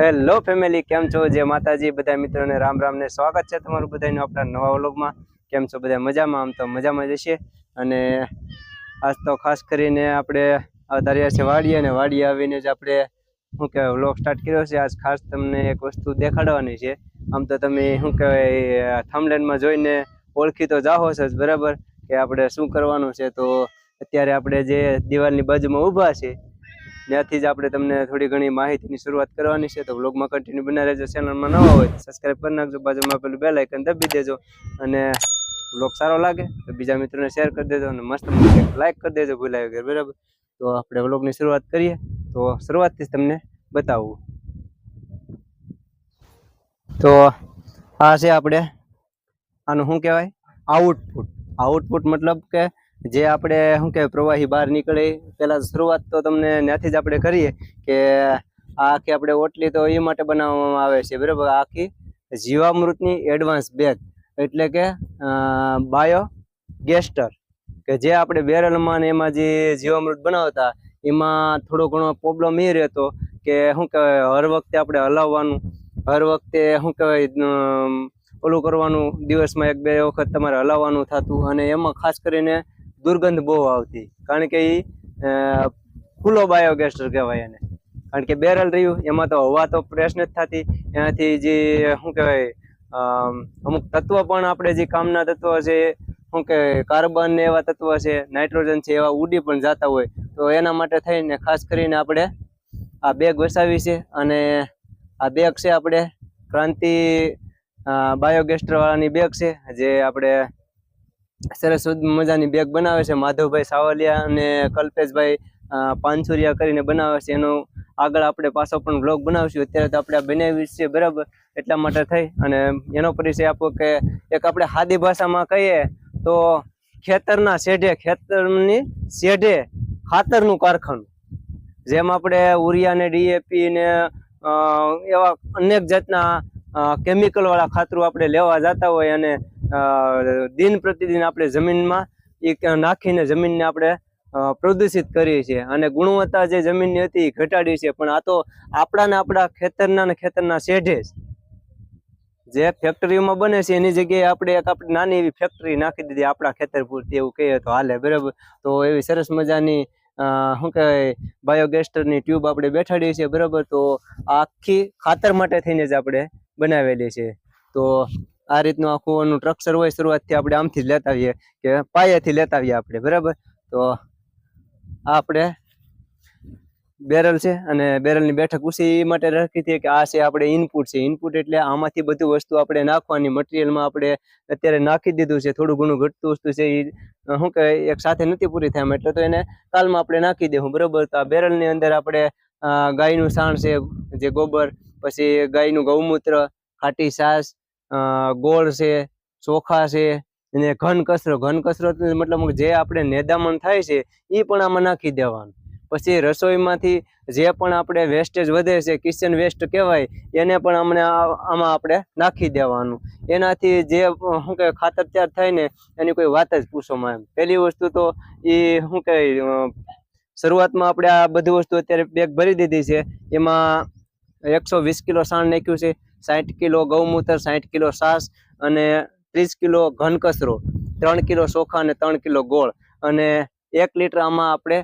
Hello family કેમ છો? જે માતાજી. બધા મિત્રોને રામ રામ ને સ્વાગત છે તમારું બધાનું આપણા નવા વ્લોગમાં. કેમ છો બધા મજામાં? આમ તો મજામાં જશે અને આજ તો ખાસ કરીને આપણે આવતા રહ્યા છે વાડીએ અને વાડીએ આવીને જ આપણે, શું કહેવાય, વ્લોગ સ્ટાર્ટ કર્યો છે. આજ ખાસ તમને એક વસ્તુ દેખાડવાની છે. આમ તો તમે, શું કહેવાય થમલેન્ડમાં જોઈને ઓળખી તો જાહો છો બરાબર? કે આપણે શું કરવાનું છે? તો અત્યારે આપણે જે દિવાલની બાજુમાં ઊભા છે ત્યાંથી જ આપણે તમને થોડી ઘણી માહિતીની શરૂઆત કરવાની છે. તો વ્લોગમાં કન્ટિન્યુ બના રહેજો. ચેનલમાં નવા હોય સબસ્ક્રાઈબ કરી નાખજો. બાજુમાં પેલું બેલ આઇકન દબી દેજો. અને વ્લોગ સારો લાગે તો બીજા મિત્રોને શેર કરી દેજો અને મસ્ત લાઈક કરી દેજો. ભૂલાય વગર બરાબર? તો આપણે વ્લોગની શરૂઆત કરીએ. તો શરૂઆતથી જ તમને બતાવું. તો આ છે આપણે, આનું શું કહેવાય? આઉટપુટ આઉટપુટ મતલબ કે જે આપણે, શું કહેવાય, પ્રવાહી બહાર નીકળે, પહેલાં શરૂઆત તો તમને ત્યાંથી જ આપણે કરીએ કે આ આખી આપણે ઓટલી તો એ માટે બનાવવામાં આવે છે, બરાબર? આખી જીવામૃતની એડવાન્સ બેગ એટલે કે બાયો ગેસ્ટર કે જે આપણે બેરલમાં ને એમાં જે જીવામૃત બનાવતા, એમાં થોડો ઘણો પ્રોબ્લેમ એ રહેતો કે, શું કહેવાય, હર વખતે આપણે હલાવવાનું, હર વખતે, શું કહેવાય ઓલું કરવાનું, દિવસમાં એક બે વખત તમારે હલાવવાનું થતું, અને એમાં ખાસ કરીને દુર્ગંધ બહુ આવતી. કારણ કે એ ખુલ્લો બાયોગેસ્ટર કહેવાય એને. કારણ કે બેરલ રહ્યું, એમાં તો હવા તો ફ્રેશ નથી થતી. એનાથી જે, શું કહેવાય અમુક તત્વ પણ આપણે જે કામના તત્વ છે, શું કે કાર્બન ને એવા તત્વ છે, નાઇટ્રોજન છે, એવા ઉડી પણ જતા હોય. તો એના માટે થઈને ખાસ કરીને આપણે આ બેગ વસાવી છે અને આ બેગ છે આપણે ક્રાંતિ બાયોગેસ્ટર વાળાની બેગ છે, જે આપણે સરસ મજાની બેગ બનાવે છે. માધવભાઈ સાવલિયા અને કલ્પેશભાઈ પાંચુરિયા કરીને બનાવે છે. એનો આગળ આપણે પાછો પણ બ્લોગ બનાવશું. અત્યારે તો આપણે બનાવી છે બરાબર? એટલા માટે થઈ. અને એનો પરિચય આપો કે એક આપણે સાદી ભાષામાં કહીએ તો ખેતરના શેઢે, ખેતરની શેઢે ખાતરનું કારખાનું. જેમ આપણે ઉરિયા ને ડીએપી ને એવા અનેક જાતના કેમિકલવાળા ખાતરું આપણે લેવા જતા હોય અને દિન પ્રતિદિન આપણે જમીનમાં એ નાખીને જમીનને આપણે પ્રદૂષિત કરીએ છીએ. અને ગુણવત્તા જે જમીનની હતી એ ઘટાડી છે. પણ આ તો આપણા ને આપણા ખેતરના ને ખેતરના શેઢે જ. ફેક્ટરીઓમાં બને છે, એની જગ્યાએ આપણે એક આપણે નાની એવી ફેક્ટરી નાખી દીધી આપણા ખેતર પૂરતી એવું કહીએ તો હાલે, બરાબર? તો એવી સરસ મજાની શું કહેવાય બાયોગેસ્ટરની ટ્યુબ આપણે બેઠાડીએ છીએ, બરાબર? તો આખી ખાતર માટે થઈને જ આપણે બનાવેલી છે. તો આ રીતનું આખું એનું સ્ટ્રક્ચર હોય શરૂઆતથી આપણે આમથી જ લેતા આવીએ કે પાયાથી લેતા આવીએ આપણે બરાબર? તો આ આપણે બેરલ છે અને બેરલની બેઠક ઉસી માટે રાખી હતી કે આ છે આપણે ઇનપુટ છે. ઇનપુટ એટલે આમાંથી બધું વસ્તુ આપણે નાખવાની મટીરિયલમાં આપણે અત્યારે નાખી દીધું છે. થોડું ઘણું ઘટતું વસ્તુ છે. એ શું કે એક સાથે નથી પૂરી થાય એટલે તો એને કાલમાં આપણે નાખી દેવું બરાબર? તો આ બેરલની અંદર આપણે ગાયનું સાણ છે જે ગોબર પછી ગાયનું ગૌમૂત્ર ખાટી અ, ગોળ છે, ચોખા છે, અને ઘન કસરત ઘન કસરત મતલબ જે આપણે નેદામણ થાય છે એ પણ આમાં નાખી દેવાનું. પછી રસોઈમાંથી જે પણ આપણે વેસ્ટેજ વધે છે કિચન વેસ્ટ કહેવાય, એને પણ અમને આમાં આપણે નાખી દેવાનું. એનાથી જે, શું કહેવાય, ખાતર તૈયાર થાય ને, એની કોઈ વાત જ પૂછોમાં એમ પહેલી વસ્તુ તો એ શું કહે શરૂઆતમાં આપણે આ બધી વસ્તુ અત્યારે બેગ ભરી દીધી છે. એમાં એકસો વીસ કિલો સાણ નાખ્યું છે. સાઠ કિલો ગૌમૂત્ર, સાઠ કિલો સાસ અને ત્રીસ કિલો ઘન કચરો ત્રણ કિલો ચોખા અને ત્રણ કિલો ગોળ. અને એક લીટર આમાં આપણે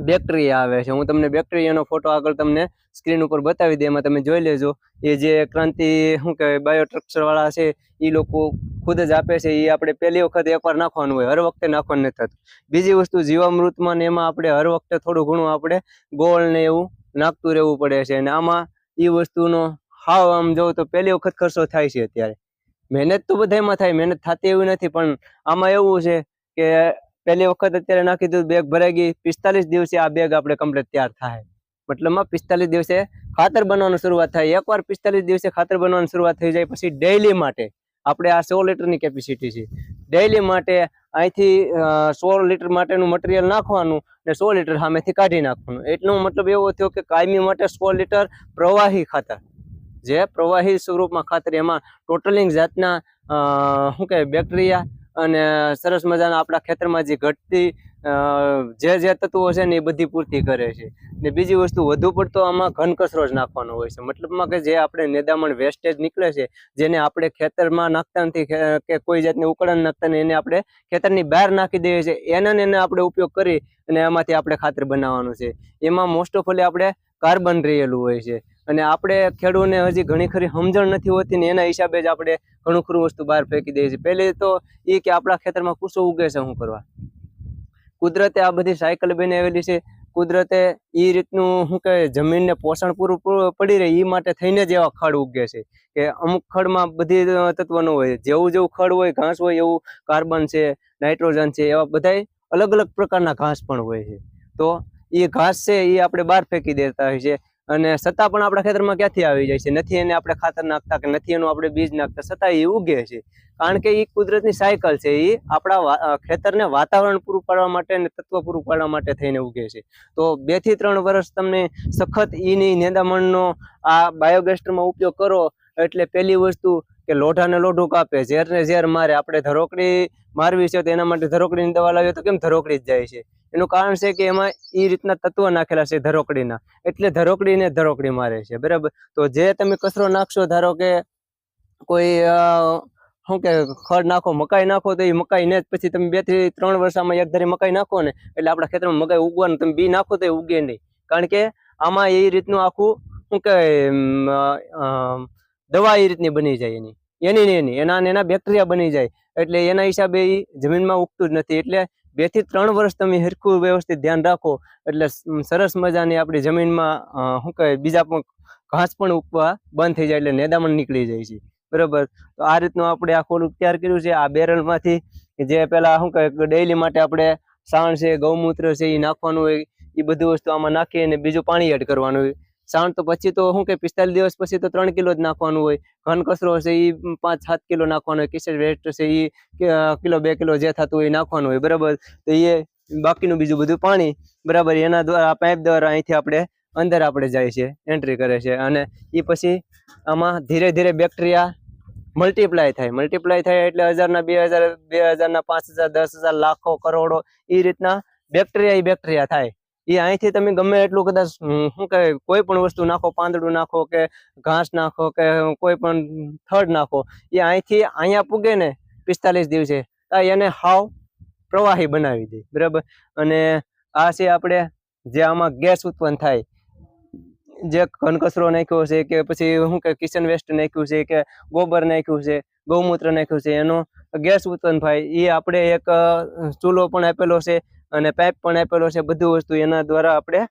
બેક્ટેરિયા આવે છે. હું તમને બેક્ટેરિયાનો ફોટો આગળ તમને સ્ક્રીન ઉપર બતાવી દે એમાં તમે જોઈ લેજો. એ જે ક્રાંતિ, શું કહેવાય બાયોસ્ટ્રક્ચરવાળા છે એ લોકો ખુદ જ આપે છે. એ આપણે પહેલી વખત એકવાર નાખવાનું હોય. હર વખતે નાખવાનું નથી થતું. બીજી વસ્તુ, જીવામૃતમાં ને એમાં આપણે હર વખતે થોડું ઘણું આપણે ગોળ ને એવું નાખતું રહેવું પડે છે. અને આમાં એ વસ્તુનો હાવ, આમ જોઉં તો પહેલી વખત ખર્ચો થાય છે અત્યારે. મહેનત તો બધામાં થાય, મહેનત થતી એવી નથી, પણ આમાં એવું છે કે પહેલી વખત અત્યારે નાખી દીધું બેગ ભરાઈ ગઈ, પિસ્તાલીસ દિવસે આ બેગ આપણે કમ્પ્લીટ તૈયાર થાય. મતલબમાં પિસ્તાલીસ દિવસે ખાતર બનવાનું શરૂઆત થાય. એકવાર પિસ્તાલીસ દિવસે ખાતર બનવાની શરૂઆત થઈ જાય, પછી ડેઇલી માટે આપણે આ સો લીટરની કેપેસિટી છે. ડેઇલી માટે અહીંથી સો લીટર માટેનું મટીરિયલ નાખવાનું ને સો લીટર સામેથી કાઢી નાખવાનું. એટલો મતલબ એવો થયો કે કાયમી માટે સો લીટર પ્રવાહી ખાતર. જે પ્રવાહી સ્વરૂપમાં ખાતર એમાં ટોટલિંગ જાતના શું કહેવાય, બેક્ટેરિયા અને સરસ મજાના આપણા ખેતરમાં જે ઘટતી જે જે તત્વો છે ને એ બધી પૂર્તિ કરે છે. ને બીજી વસ્તુ, વધુ પડતો આમાં ઘન કચરો જ નાખવાનો હોય છે. મતલબમાં કે જે આપણે નેદામણ વેસ્ટેજ નીકળે છે, જેને આપણે ખેતરમાં નાખતા નથી કે- કોઈ જાતની ઉકળણ નાખતા નહીં એને આપણે ખેતરની બહાર નાખી દઈએ છીએ. એના એને આપણે ઉપયોગ કરી અને એમાંથી આપણે ખાતર બનાવવાનું છે. એમાં મોસ્ટ ઓફ ઓલી આપણે કાર્બન રહેલું હોય છે. અને આપણે ખેડૂતને હજી ઘણી ખરી સમજણ નથી હોતી ને એના હિસાબે જ આપણે ઘણું ખરું વસ્તુ બહાર ફેંકી દઈએ છીએ. પહેલી તો એ કે આપણા ખેતરમાં કુસો ઉગે છે શું કરવા? કુદરતે આ બધી સાયકલ બનાવેલી છે. કુદરતે એ રીતનું શું કહે જમીનને પોષણ પૂરું પડી રહે એ માટે થઈને જ એવા ખડ ઉગે છે. કે અમુક ખડમાં બધી ન હોય. જેવું જેવું ખડ હોય, ઘાસ હોય, એવું કાર્બન છે, નાઇટ્રોજન છે, એવા બધાય અલગ અલગ પ્રકારના ઘાસ પણ હોય છે. તો એ ઘાસ છે એ આપણે બહાર ફેંકી દેતા હોય છે. અને છતાં પણ આપણા ખેતરમાં ક્યાંથી આવી જાય છે? નથી એને આપણે ખાતર નાખતા કે નથી એનું આપણે બીજ નાખતા? છતાં એ ઉગે છે. કારણ કે એ કુદરતની સાયકલ છે. એ આપણા ખેતરને વાતાવરણ પૂરું પાડવા માટે અને તત્વ પૂરું પાડવા માટે થઈને ઉગે છે. તો બેથી ત્રણ વર્ષ તમને સખત ઈની નિંદામણનો આ બાયોગેસ્ટરમાં ઉપયોગ કરો એટલે પહેલી વસ્તુ કે લોઢાને લોઢું કાપે, ઝેરને ઝેર મારે. આપણે ધરોકડી મારવી છે તો એના માટે ધરોકડીની દવા લાવીએ તો કેમ ધરોકડી જ જાય છે? એનું કારણ છે કે એમાં એ રીતના તત્વ નાખેલા છે ધરોકડીના. એટલે ધરોકડીને ધરોકડી મારે છે, બરાબર? તો જે તમે કચરો નાખશો, ધારો કે કોઈ શું કે, ખડ નાખો, મકાઈ નાખો, તો એ મકાઈને જ પછી તમે બેથી ત્રણ વર્ષમાં એક ધારી મકાઈ નાખો ને, એટલે આપણા ખેતરમાં મકાઈ ઉગવાનું, તમે બી નાખો તો એ ઉગે નહીં. કારણ કે આમાં એ રીતનું આખું, શું કહેવાય દવા એ રીતની બની જાય એની. એની ને એની. એના એના બેક્ટેરિયા બની જાય. એટલે એના હિસાબે એ જમીનમાં ઉગતું જ નથી. એટલે બેથી ત્રણ વર્ષ તમે હરખું વ્યવસ્થિત ધ્યાન રાખો. એટલે સરસ મજાની આપણી જમીનમાં શું કહેવાય, બીજા પણ ઘાસ પણ ઉગવા બંધ થઈ જાય એટલે નેદામણ નીકળી જાય છે. બરોબર? તો આ રીતનું આપણે આ ખોલું તૈયાર કર્યું છે. આ બેરલમાંથી જે પેલા શું કહે ડેઈલી માટે આપણે સાણ છે, ગૌમૂત્ર છે એ નાખવાનું હોય. એ બધી વસ્તુ આમાં નાખી અને બીજું પાણી એડ કરવાનું હોય. સાણ તો પછી તો શું કે પિસ્તાલીસ દિવસ પછી તો ત્રણ કિલો જ નાખવાનું હોય. ઘન કચરો છે એ પાંચ, સાત કિલો નાખવાનો હોય. કિચડ વેસ્ટ છે એ કિલો, બે કિલો જે થતું હોય નાખવાનું હોય. બરાબર? તો એ બાકીનું બીજું બધું પાણી, બરાબર, એના દ્વારા પાઇપ દ્વારા અહીંથી આપણે અંદર આપણે જાય છે, એન્ટ્રી કરે છે. અને એ પછી આમાં ધીરે ધીરે બેક્ટેરિયા મલ્ટીપ્લાય થાય. મલ્ટીપ્લાય થાય એટલે હજારના બે હજાર, બે હજારના પાંચ હજાર, દસ હજાર, લાખો, કરોડો એ રીતના બેક્ટેરિયા એ બેક્ટેરિયા થાય. એ અહીંથી તમે ગમે એટલું કદાચ શું કહે કોઈ પણ વસ્તુ નાખો, પાંદડું નાખો કે ઘાસ નાખો કે કોઈ પણ થડ નાખો એ અહીંથી અહીંયા પૂગે ને પિસ્તાલીસ દિવસે એને હાવ પ્રવાહી બનાવી દે, બરાબર? અને આ છે આપણે જે આમાં ગેસ ઉત્પન્ન થાય, જે ઘનકચરો નાખ્યો છે કે પછી શું કે કિચન વેસ્ટ નાખ્યું છે કે ગોબર નાખ્યું છે, ગૌમૂત્ર નાખ્યું છે, એનો ગેસ ઉત્પન્ન થાય એ આપણે એક ચૂલો પણ આપેલો છે અને પાઇપ પણ આપેલો છે, બધું વસ્તુ એના દ્વારા આપણે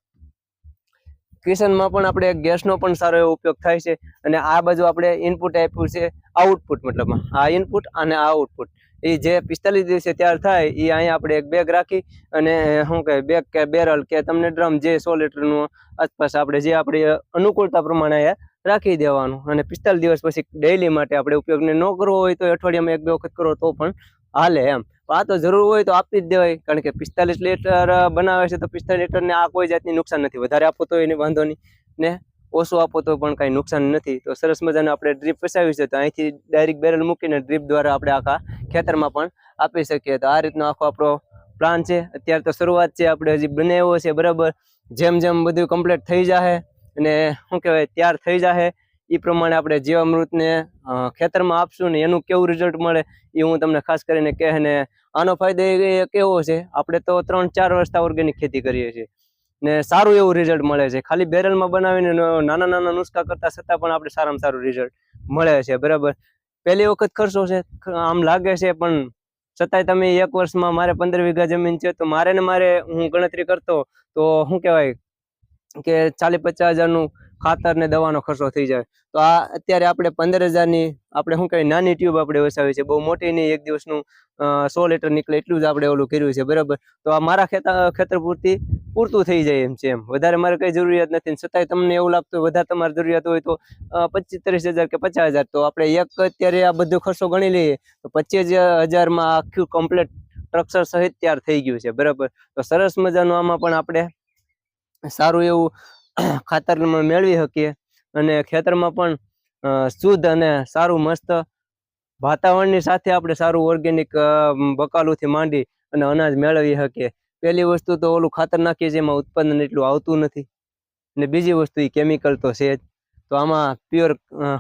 કિચનમાં પણ આપણે ગેસનો પણ સારો એવો ઉપયોગ થાય છે અને આ બાજુ આપણે ઇનપુટ આપ્યું છે આઉટપુટ મતલબમાં આ ઇનપુટ અને આ આઉટપુટ એ જે પિસ્તાલીસ દિવસે ત્યાર થાય, એ અહીંયા આપણે એક બેગ રાખી અને શું કહે બેગ કે બેરલ કે તમને ડ્રમ જે સો લીટરનું આસપાસ આપણે જે આપણી અનુકૂળતા પ્રમાણે રાખી દેવાનું. અને પિસ્તાલીસ દિવસ પછી ડેઇલી માટે આપણે ઉપયોગને ન કરવો હોય તો અઠવાડિયામાં એક બે વખત કરો તો પણ હાલે એમ. આ તો જરૂર હોય તો આપી જ દેવાય. કારણ કે પિસ્તાલીસ લીટર બનાવે છે તો પિસ્તાલીસ લીટરને આ કોઈ જાતની નુકસાન નથી. વધારે આપો તો એની વાંધો નહીં. ને ઓછું આપો તો પણ કાંઈ નુકસાન નથી. તો સરસ મજાને આપણે ડ્રીપ ફસાવી છે. તો અહીંથી ડાયરેક્ટ બેરલ મૂકીને ડ્રીપ દ્વારા આપણે આખા ખેતરમાં પણ આપી શકીએ. તો આ રીતનો આખો આપણો પ્લાન છે. અત્યારે તો શરૂઆત છે. આપણે હજી બનાવ્યો છે બરાબર. જેમ જેમ બધું કમ્પ્લીટ થઈ જશે અને શું કહેવાય? તૈયાર થઈ જાહે. એ પ્રમાણે આપણે જીવામૃતને ખેતરમાં આપશું ને એનું કેવું રિઝલ્ટ મળે એ હું તમને ખાસ કરીને કહે ને આનો ફાયદો એ કેવો છે, આપણે તો ત્રણ ચાર વર્ષથી ઓર્ગેનિક ખેતી કરીએ છીએ. ને સારું એવું રિઝલ્ટ મળે છે. ખાલી બેરલમાં બનાવીને નાના નાના નુસ્ખા કરતા છતાં પણ આપણે સારામાં સારું રિઝલ્ટ મળે છે. બરાબર? પહેલી વખત ખર્ચો છે આમ લાગે છે, પણ છતાંય તમે એક વર્ષમાં મારે પંદર વીઘા જમીન છે, તો મારે ને મારે હું ગણતરી કરતો, તો શું કહેવાય? કે ચાલીસ પચાસ હજારનું ખાતર ને દવાનો ખર્ચો થઈ જાય. તો આ અત્યારે આપણે પંદર હજારની, આપણે શું કહીએ, નાની ટ્યુબ આપણે વસાવી છે. બહુ મોટી નહીં, એક દિવસનું સો લીટર નીકળે એટલું જ આપણે ઓલું કર્યું છે. બરાબર? તો આ મારા ખેતર ખેતર પૂરતી પૂરતું થઈ જાય એમ છે એમ. વધારે મારે કંઈ જરૂરિયાત નથી છતાંય તમને એવું લાગતું હોય, વધારે તમારે જરૂરિયાત હોય તો પચીસ ત્રીસ હજાર કે પચાસ હજાર. તો આપણે એક અત્યારે આ બધો ખર્ચો ગણી લઈએ, તો પચીસ હજારમાં આખું કમ્પ્લેટ સ્ટ્રક્ચર સહિત તૈયાર થઈ ગયું છે. બરાબર? તો સરસ મજાનું આમાં પણ આપણે સારું એવું ખાતર મેળવી શકીએ અને ખેતરમાં પણ શુદ્ધ અને સારું મસ્ત વાતાવરણની સાથે આપણે સારું ઓર્ગેનિક બકાલુંથી માંડી અને અનાજ મેળવી શકીએ. પહેલી વસ્તુ તો ઓલું ખાતર નાખીએ છીએ, એમાં ઉત્પાદન એટલું આવતું નથી. ને બીજી વસ્તુ એ કેમિકલ તો છે જ. તો આમાં પ્યોર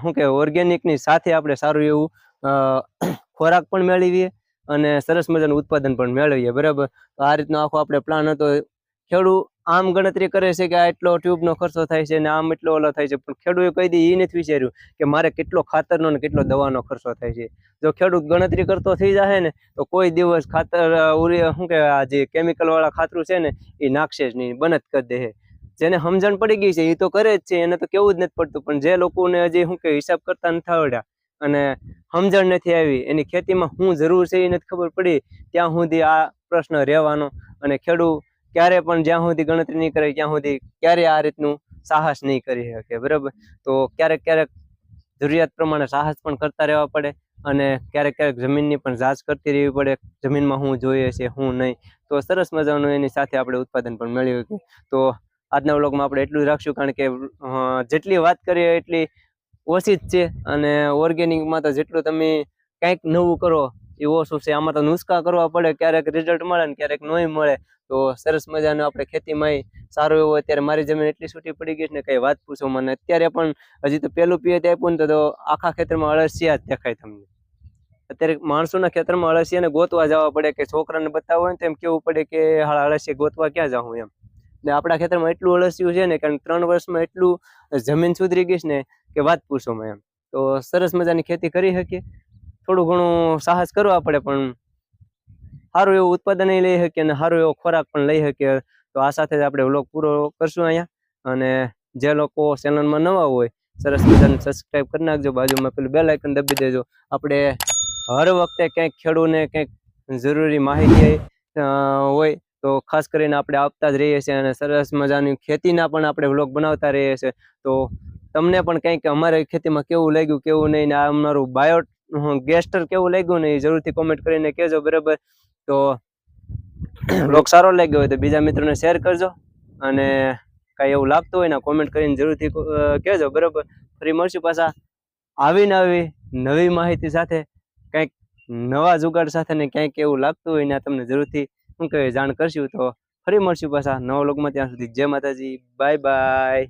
શું કહેવાય ઓર્ગેનિકની સાથે આપણે સારું એવું ખોરાક પણ મેળવીએ અને સરસ મજાનું ઉત્પાદન પણ મેળવીએ, બરાબર? તો આ રીતનો આખો આપણે પ્લાન હતો. ખેડૂત આમ ગણતરી કરે છે કે આ એટલો ટ્યુબનો ખર્ચો થાય છે ને આમ એટલો ઓલો થાય છે. પણ ખેડૂતે કહી દે એ નથી વિચાર્યું કે મારે કેટલો ખાતરનો ને કેટલો દવાનો ખર્ચો થાય છે. જો ખેડૂત ગણતરી કરતો થઈ જાય ને, તો કોઈ દિવસ ખાતર ઉરી શું કે આ જે કેમિકલવાળા ખાતરું છે ને એ નાખશે જ નહીં, બંધ કરી દે જેને સમજણ પડી ગઈ છે એ તો કરે જ છે, એને તો કેવું જ નથી પડતું. પણ જે લોકોને હજી, શું કે હિસાબ કરતા નથી આવડ્યા અને સમજણ નથી આવી, એની ખેતીમાં શું જરૂર છે એ નથી ખબર પડી, ત્યાં સુધી આ પ્રશ્ન રહેવાનો અને ખેડૂત ક્યારે પણ જ્યાં સુધી ગણતરી નહીં કરે ત્યાં સુધી ક્યારે આ રીતનું સાહસ નહીં કરી શકે, બરાબર? તો ક્યારેક ક્યારેક જરૂરિયાત પ્રમાણે સાહસ પણ કરતા રહેવા પડે અને ક્યારેક ક્યારેક જમીનની પણ જાંચ કરતી રહેવી પડે, જમીનમાં હું જોઈએ છે શું નહીં. તો સરસ મજાનું એની સાથે આપણે ઉત્પાદન પણ મેળવી શકીએ. તો આજના વ્લોગમાં આપણે એટલું જ રાખશું, કારણ કે જેટલી વાત કરીએ એટલી ઓછી જ છે અને ઓર્ગેનિકમાં તો જેટલું તમે કંઈક નવું કરો એ ઓછું છે. આમાં તો નુસ્ખા કરવા પડે, ક્યારેક રિઝલ્ટ મળે ને ક્યારેક નહીં મળે. તો સરસ મજાનું આપણે ખેતીમાં સારું એવું અત્યારે મારી જમીન એટલી છૂટી પડી ગઈ છે ને કઈ વાત પૂછો મને. અત્યારે પણ હજી તો પેલું પિયત આપ્યું ને તો આખા ખેતરમાં અળસિયા જ દેખાય તમને. અત્યારે માણસોના ખેતરમાં અળસિયાને ગોતવા જવા પડે કે છોકરાને બતાવવું હોય ને તો એમ કેવું પડે કે હાલ અળસિયા ગોતવા ક્યાં જાઉં એમ. ને આપણા ખેતરમાં એટલું અળસિયું છે ને કારણ ત્રણ વર્ષમાં એટલું જમીન સુધરી ગઈ છે ને કે વાત પૂછો એમ. તો સરસ મજાની ખેતી કરી શકીએ. થોડું ઘણું સાહસ કરવા પડે, પણ સારું એવું ઉત્પાદન લઈ શકીએ અને સારો એવો ખોરાક પણ લઈ શકીએ. તો આ સાથે જ આપણે વ્લોગ પૂરો કરશું અહીંયા. અને જે લોકો ચેનલમાં નવા હોય, સરસ મજાને સબસ્ક્રાઈબ કરી નાખજો. બાજુમાં પેલું બેલ દબી દેજો. આપણે હર વખતે ક્યાંક ખેડૂને કંઈક જરૂરી માહિતી હોય, તો ખાસ કરીને આપણે આપતા જ રહીએ છીએ અને સરસ મજાની ખેતીના પણ આપણે વ્લોગ બનાવતા રહીએ છીએ. તો તમને પણ કંઈક અમારે ખેતીમાં કેવું લાગ્યું, કેવું નહીં ને અમારું બાયો ગેસ્ટર કેવું લાગ્યું ને એ જરૂરથી કોમેન્ટ કરીને કહેજો, બરાબર? તો બ્લોગ સારો લાગ્યો હોય તો બીજા મિત્રોને શેર કરજો અને કાંઈ એવું લાગતું હોય ને કોમેન્ટ કરીને જરૂરથી કહેજો, બરાબર? ફરી મળશું પાછા આવી નવી માહિતી સાથે, કંઈક નવા જુગાડ સાથે ને ક્યાંક એવું લાગતું હોય ને તમને જરૂરથી, શું કહેવાય, જાણ કરશું. તો ફરી મળશું પાછા નવા લોકમાં ત્યાં સુધી જય માતાજી બાય બાય